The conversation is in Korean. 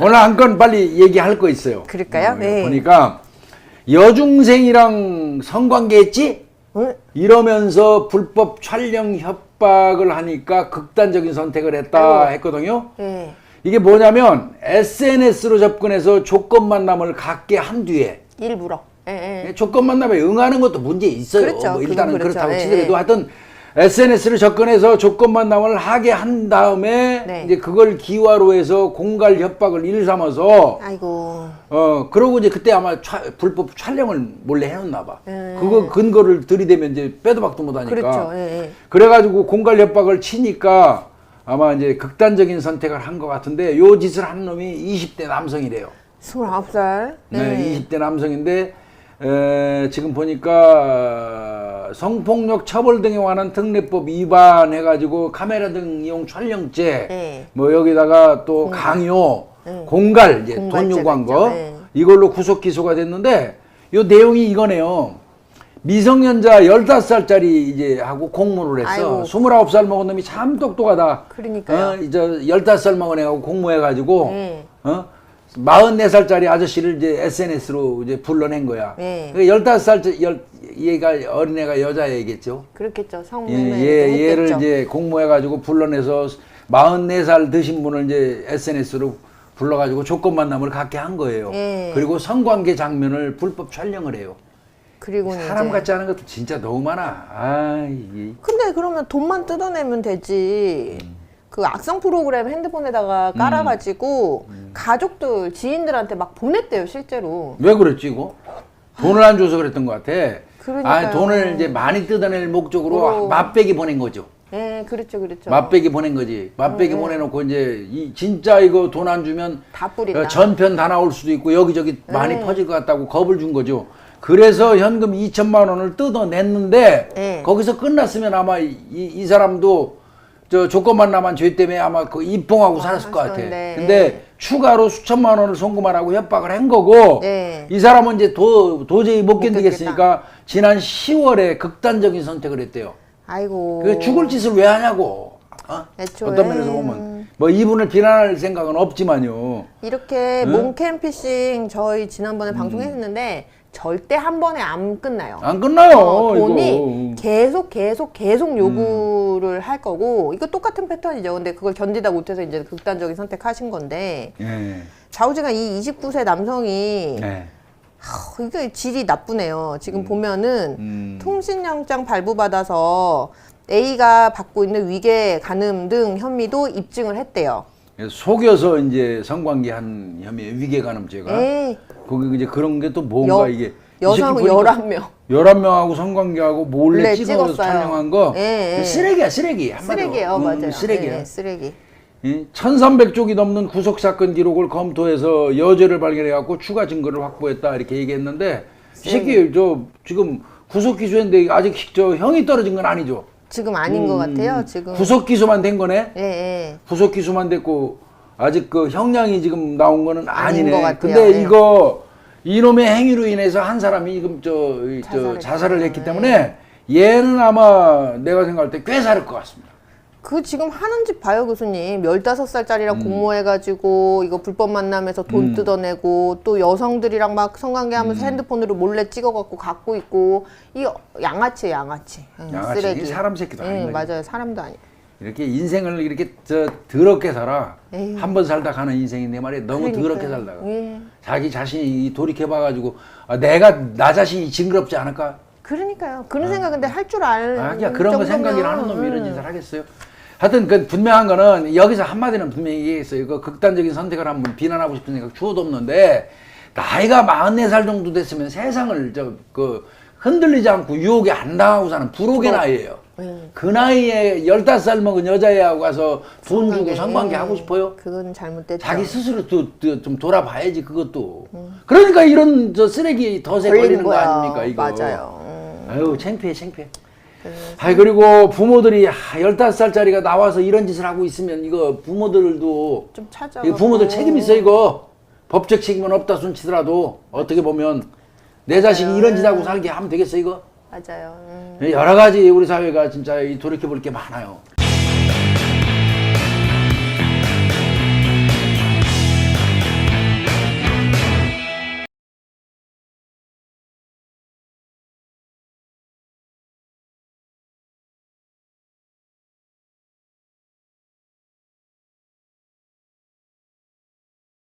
오늘 한 건 빨리 얘기할 거 있어요. 그럴까요? 어, 네. 보니까 여중생이랑 성관계했지? 응? 이러면서 불법 촬영 협박을 하니까 극단적인 선택을 했다 아이고. 했거든요. 네. 이게 뭐냐면 SNS로 접근해서 조건 만남을 갖게 한 뒤에 일부러. 예, 예. 조건 만남에 응하는 것도 문제 있어요. 그렇죠. 뭐 일단은 그렇죠. 그렇다고 예, 치더라도 예. 하여튼 SNS를 접근해서 조건 만 남을 하게 한 다음에 네. 이제 그걸 기화로 해서 공갈 협박을 일삼아서 아이고. 어 그러고 이제 그때 아마 촬- 불법 촬영을 몰래 해놓나 봐. 예. 그거 근거를 들이대면 이제 빼도 박도 못하니까. 그렇죠. 예, 예. 그래가지고 공갈 협박을 치니까 아마 이제 극단적인 선택을 한 것 같은데 요 짓을 한 놈이 20대 남성이래요. 29살. 네, 20대 남성인데 에, 지금 보니까 성폭력 처벌 등에 관한 특례법 위반해 가지고 카메라 등 이용 촬영죄 네. 뭐 여기다가 또 강요 공갈 이제 돈 공갈죄가 요구한 있죠. 거 네. 이걸로 구속 기소가 됐는데 요 내용이 이거네요. 미성년자 15살짜리 이제 하고 공모를 했어. 아이고. 29살 먹은 놈이 참 똑똑하다. 그러니까요. 어, 이제 15살 먹은 애하고 공모해 가지고 네. 어? 44살짜리 아저씨를 이제 SNS로 이제 불러낸 거야. 네. 그 15살 열 얘가 어린애가 여자애겠죠. 그렇겠죠. 예, 성매매 얘, 얘를 했겠죠. 이제 공모해가지고 불러내서 44살 드신 분을 이제 SNS로 불러가지고 조건 만남을 갖게 한 거예요. 예. 그리고 성관계 장면을 불법 촬영을 해요. 그리고 사람 같지 않은 것도 진짜 너무 많아. 아, 이게. 근데 그러면 돈만 뜯어내면 되지. 그 악성 프로그램 핸드폰에다가 깔아가지고 가족들, 지인들한테 막 보냈대요, 실제로. 왜 그랬지, 이거? 돈을 안 줘서 그랬던 것 같아. 그러니까요. 아, 돈을 이제 많이 뜯어낼 목적으로 어. 맛배기 보낸 거죠. 예, 그렇죠, 그렇죠. 맛배기 보낸 거지. 맛배기 보내놓고 이제 이 진짜 이거 돈 안 주면 다 뿌린다. 어, 전편 다 나올 수도 있고 여기저기 많이 네. 퍼질 것 같다고 겁을 준 거죠. 그래서 현금 2천만 원을 뜯어냈는데 네. 거기서 끝났으면 아마 이, 이 사람도 저 조건만 남한 죄 때문에 아마 그 입봉하고 살았을 것 같아. 하셨는데, 근데 네. 추가로 수천만 원을 송금하라고 협박을 한 거고 네. 이 사람은 이제 도, 도저히 못 못 견디겠으니까 지난 10월에 극단적인 선택을 했대요. 아이고. 그 죽을 짓을 왜 하냐고. 어? 애초에. 어떤 면에서 보면 뭐 이분을 비난할 생각은 없지만요. 이렇게 응? 몽캠 피싱 저희 지난번에 방송했는데 절대 한 번에 안 끝나요. 안 끝나요. 어, 돈이 이거. 계속 계속 계속 요구를 할 거고 이거 똑같은 패턴이죠. 근데 그걸 견디다 못해서 이제 극단적인 선택하신 건데 예. 좌우지간 이 29세 남성이 예. 하, 이게 질이 나쁘네요. 지금 보면은 음. 통신영장 발부받아서 A가 받고 있는 위계 간음 등 혐의도 입증을 했대요. 속여서 이제 성관계 한 혐의 위계간음 죄가 에이, 거기 이제 그런 게 또 뭔가 여- 이게 여성 11명. 11명하고 성관계하고 몰래 찍어서. 촬영한 거 예, 예. 쓰레기야 쓰레기 한마디로. 쓰레기예요, 음, 맞아요. 쓰레기야. 네, 쓰레기. 1300쪽이 넘는 구속 사건 기록을 검토해서 여죄를 발견해 갖고 추가 증거를 확보했다 이렇게 얘기했는데 이 새끼 저 지금 구속 기소했는데 아직 저 형이 떨어진 건 아니죠. 지금 아닌 것 음, 같아요. 지금. 구속 기소만 된 거네. 예, 예. 구속 기소만 됐고 아직 그 형량이 지금 나온 거는 아닌 아니네. 것 같아요. 근데 네. 이거 이놈의 행위로 인해서 한 사람이 지금 저, 이- 저. 자살을 했기 때문에 얘는 아마 내가 생각할 때 꽤 살을 것 같습니다. 그 지금 하는 짓 봐요, 교수님. 15살짜리랑 음. 공모해가지고 이거 불법 만남에서 돈 뜯어내고 또 여성들이랑 막 성관계 하면서 음. 핸드폰으로 몰래 찍어갖고 갖고 있고 이 양아치, 양아치. 응, 양아치. 쓰레기. 사람 새끼도 응, 거지. 맞아요. 사람도 아니. 이렇게 인생을 이렇게 저 더럽게 살아. 한 번 살다 가는 인생인데 말이야. 너무 더럽게 살다가. 예. 자기 자신이 돌이켜봐가지고 아, 내가 나 자신이 징그럽지 않을까? 그러니까요. 그런 생각 근데 할 줄 알. 아, 그냥 그런 거 정도면, 생각이나 하는 놈이 이런 응. 짓을 하겠어요? 하여튼 그 분명한 거는 여기서 한마디는 분명히 얘기했어요. 그 극단적인 선택을 한번 비난하고 싶은 생각 추호도 없는데 나이가 44살 정도 됐으면 세상을 저 그 흔들리지 않고 유혹에 안 당하고 사는 불혹의 나이예요. 네. 그 나이에 15살 먹은 여자애하고 가서 돈 주고 성관계. 하고 싶어요? 그건 잘못됐죠. 자기 스스로 또, 또, 좀 돌아봐야지 그것도. 그러니까 이런 저 쓰레기 덫에 걸리는, 거 아닙니까 이거. 맞아요. 음. 아유 창피해 창피해. 아이 그리고 부모들이 아, 15살짜리가 나와서 이런 짓을 하고 있으면 이거 부모들도 좀 찾아. 이거 부모들 책임 있어 이거 법적 책임은 없다 손치더라도 어떻게 보면 내 자식이 이런 짓 하고 살게 하면 되겠어 이거 맞아요. 음. 여러 가지 우리 사회가 진짜 이 돌이켜 볼 게 많아요